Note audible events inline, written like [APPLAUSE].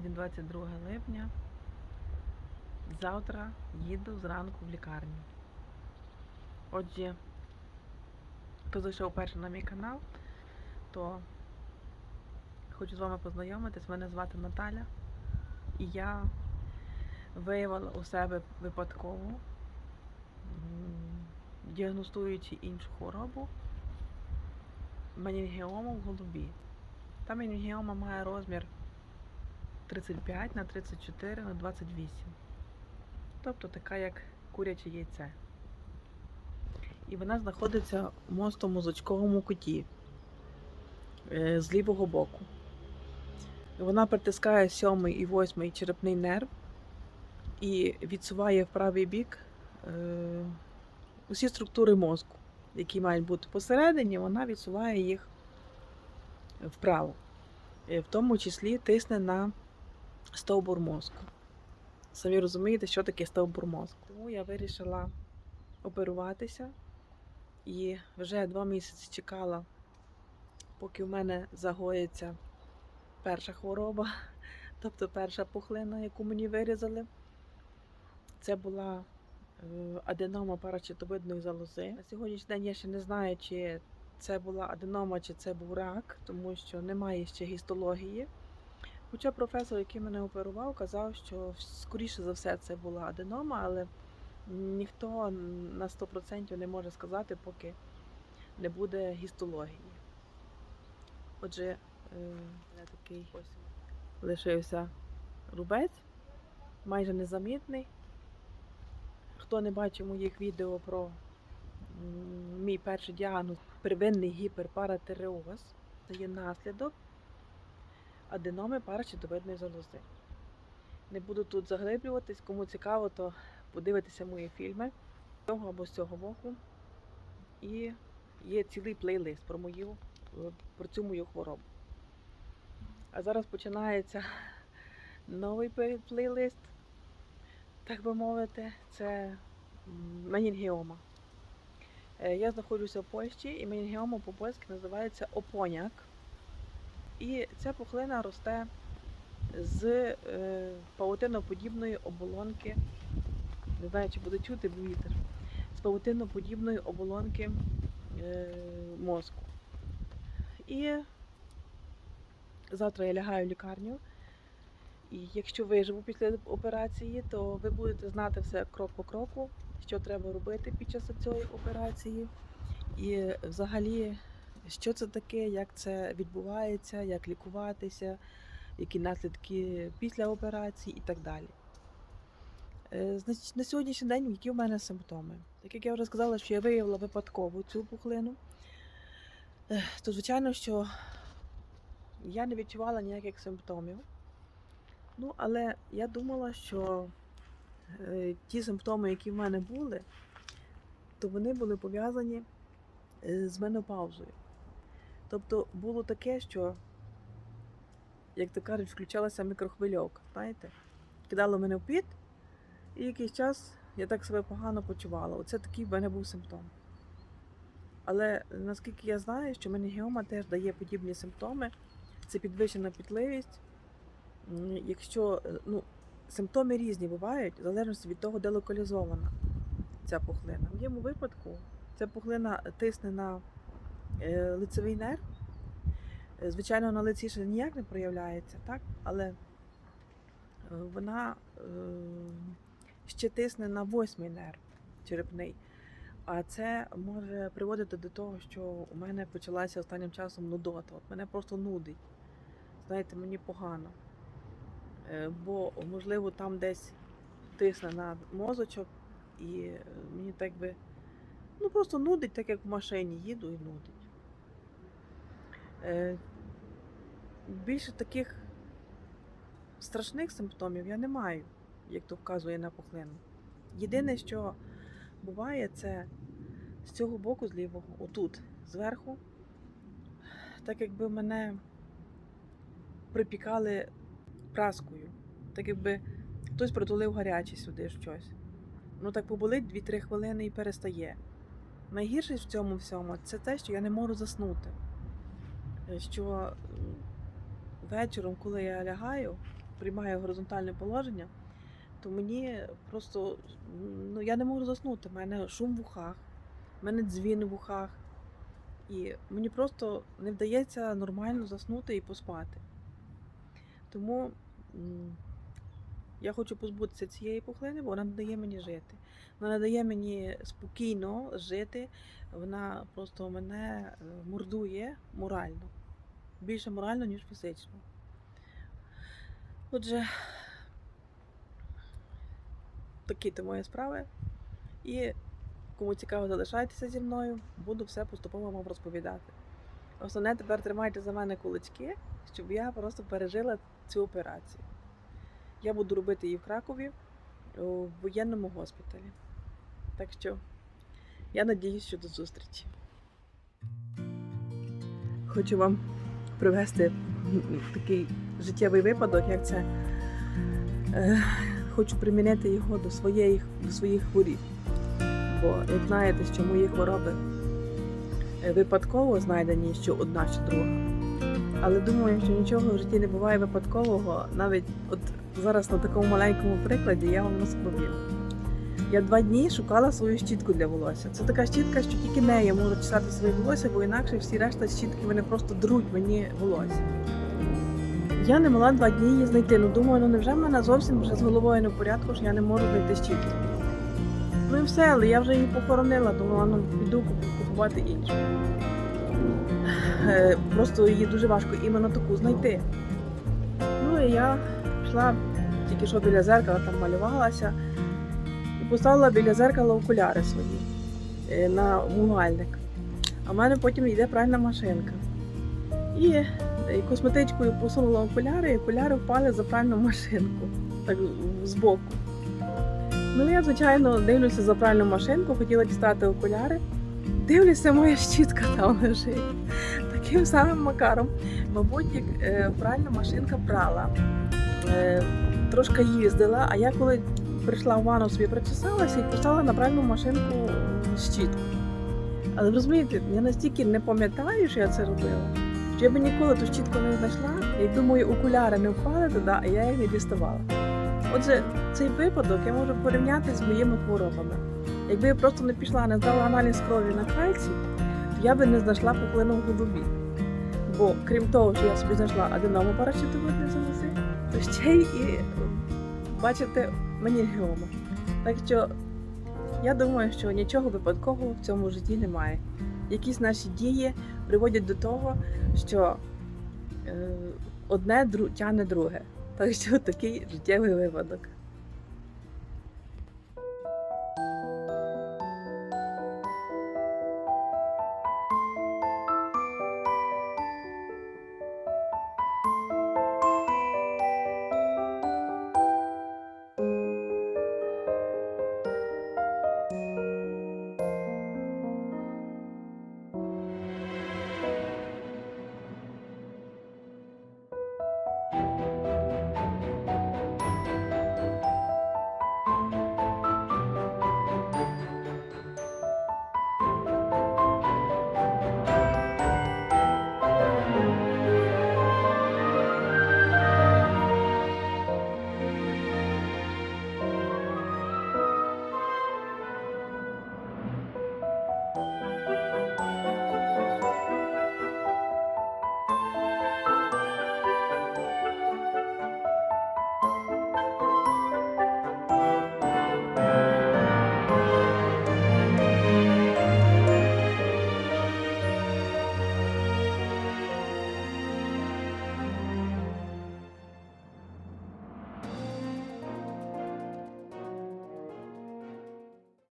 Сьогодні 22 липня. Завтра їду зранку в лікарню. Отже, хто зайшов перше на мій канал, то хочу з вами познайомитись. Мене звати Наталя. І я виявила у себе випадково, діагностуючи іншу хворобу, менінгіому в голові. Та менінгіома має розмір 35 на 34 на 28. Тобто така як куряче яйце. І вона знаходиться в мозковому куті е, з лівого боку. Вона притискає сьомий і восьмий черепний нерв і відсуває в правий бік е, усі структури мозку, які мають бути посередині, вона відсуває їх вправо. Е, В тому числі тисне на стовбур мозку. Самі розумієте, що таке стовбур мозку. Тому я вирішила оперуватися і вже два місяці чекала, поки в мене загоїться перша хвороба, [LAUGHS] тобто перша пухлина, яку мені вирізали. Це була е, аденома парачетовидної залози. На сьогоднішній день я ще не знаю, чи це була аденома, чи це був рак, тому що немає ще гістології. Хоча професор, який мене оперував, казав, що скоріше за все це була аденома, але ніхто на 100% не може сказати, поки не буде гістології. Отже, е, я такий лишився рубець, майже незамітний. Хто не бачив моїх відео про мій перший діагноз первинний гіперпаратереоз, це є наслідок аденоми парачетовидної залози. Не буду тут заглиблюватись, кому цікаво, то подивитися мої фільми з цього або з цього боку. І є цілий плейлист про мою про цю мою хворобу. А зараз починається новий плейлист, так би мовити, це менінгіома. Е, Я знаходжуся в Польщі, і менінгіома по-польськи називається опоняк. І ця пухлина росте з е, павутиноподібної оболонки. Не знаю, чи буде чути, вітер. З павутиноподібної оболонки е, мозку. І завтра я лягаю в лікарню. І якщо виживу після операції, то ви будете знати все крок по кроку, що треба робити під час цієї операції. І взагалі що це таке, як це відбувається, як лікуватися, які наслідки після операції і так далі. Е, на сьогоднішній день які в мене симптоми? Так як я вже сказала, що я виявила випадково цю пухлину, е, то звичайно, що я не відчувала ніяких симптомів. Ну, але я думала, що е, ті симптоми, які в мене були, то вони були пов'язані з менопаузою. Тобто було таке, що, як то кажуть, включалася мікрохвильовка, знаєте? Кидало мене в піт, і якийсь час я так себе погано почувала. Оце такий в мене був симптом. Але наскільки я знаю, що менінгіома теж дає подібні симптоми, це підвищена пітливість. Якщо е, ну, симптоми різні бувають, в залежності від того, де локалізована ця пухлина. В моєму випадку ця пухлина тисне на лицевий нерв. Е, Звичайно, на лиці ще ніяк не проявляється, так? але е, вона е, ще тисне на восьмий нерв черепний. А це може приводити до того, що у мене почалася останнім часом нудота. От мене просто нудить. Знаєте, мені погано. Е, Бо, можливо, там десь тисне на мозочок, і е, мені так би ну просто нудить, так як в машині їду і нудить. Е, Більше таких страшних симптомів я не маю, як то вказує на пухлину. Єдине, що буває, це з цього боку, з лівого, отут, зверху, так якби мене припікали праскою, так якби хтось притулив гаряче сюди щось. Ну так поболить 2-3 хвилини і перестає. Найгірше в цьому всьому це те, що я не можу заснути. Що вечором, коли я лягаю, приймаю горизонтальне положення, то мені просто ну, я не можу заснути. У мене шум в ухах, в мене дзвін в ухах. І мені просто не вдається нормально заснути і поспати. Тому я хочу позбутися цієї пухлини, бо вона не дає мені жити. Вона не дає мені спокійно жити. Вона просто мене е, мордує морально. Більше морально, ніж фізично. Отже, такі то мої справи. І кому цікаво, залишайтеся зі мною, буду все поступово вам розповідати. Основне тепер тримайте за мене кулачки, щоб я просто пережила цю операцію. Я буду робити її в Кракові у воєнному госпіталі. Так що я надіюсь, що до зустрічі. Хочу вам привести такий життєвий випадок, як це. Е, хочу примінити його до своєї, до своїх хворіб. Бо як знаєте, що мої хвороби е, випадково знайдені, що одна, що друга. Але думаю, що нічого в житті не буває випадкового. Навіть от зараз на такому маленькому прикладі я вам розповім. Я два дні шукала свою щітку для волосся. Це така щітка, що тільки нею можу чесати своє волосся, бо інакше всі решта щітки вони просто друуть мені волосся. Я не могла два дні її знайти. Ну думаю, ну невже в мене зовсім вже з головою не в порядку, що я не можу знайти щітку. Ну і все, але я вже її похоронила, думала, ну піду купувати іншу. Е, Просто її дуже важко іменно таку знайти. Ну і я пішла тільки що біля зеркала, там малювалася поставила біля зеркала окуляри свої е, на умивальник. А в мене потім йде пральна машинка. І, е, косметичкою посунула окуляри, і окуляри впали за пральну машинку, так збоку. Ну, я, звичайно, дивлюся за пральну машинку, хотіла дістати окуляри. Дивлюся, моя щітка там лежить. Таким самим макаром. Мабуть, як е, пральна машинка прала. Трошки їздила, а я коли прийшла в ванну собі причесалася і поставила на пральну машинку щітку. Але ви розумієте, я настільки не пам'ятаю, що я це робила, що я би ніколи ту щітку не знайшла, якби мої окуляри не впали туди, а я їх не діставала. Отже, цей випадок я можу порівняти з моїми хворобами. Якби я просто не пішла, не здала аналіз крові на кальцій, то я би не знайшла пухлину в голубі. Бо крім того, що я собі знайшла аденома парашютовидної залози, то ще й бачите, менінгіома. Так що я думаю, що нічого випадкового в цьому житті немає. Якісь наші дії приводять до того, що е, одне тягне друге. Так що [LAUGHS] такий життєвий випадок.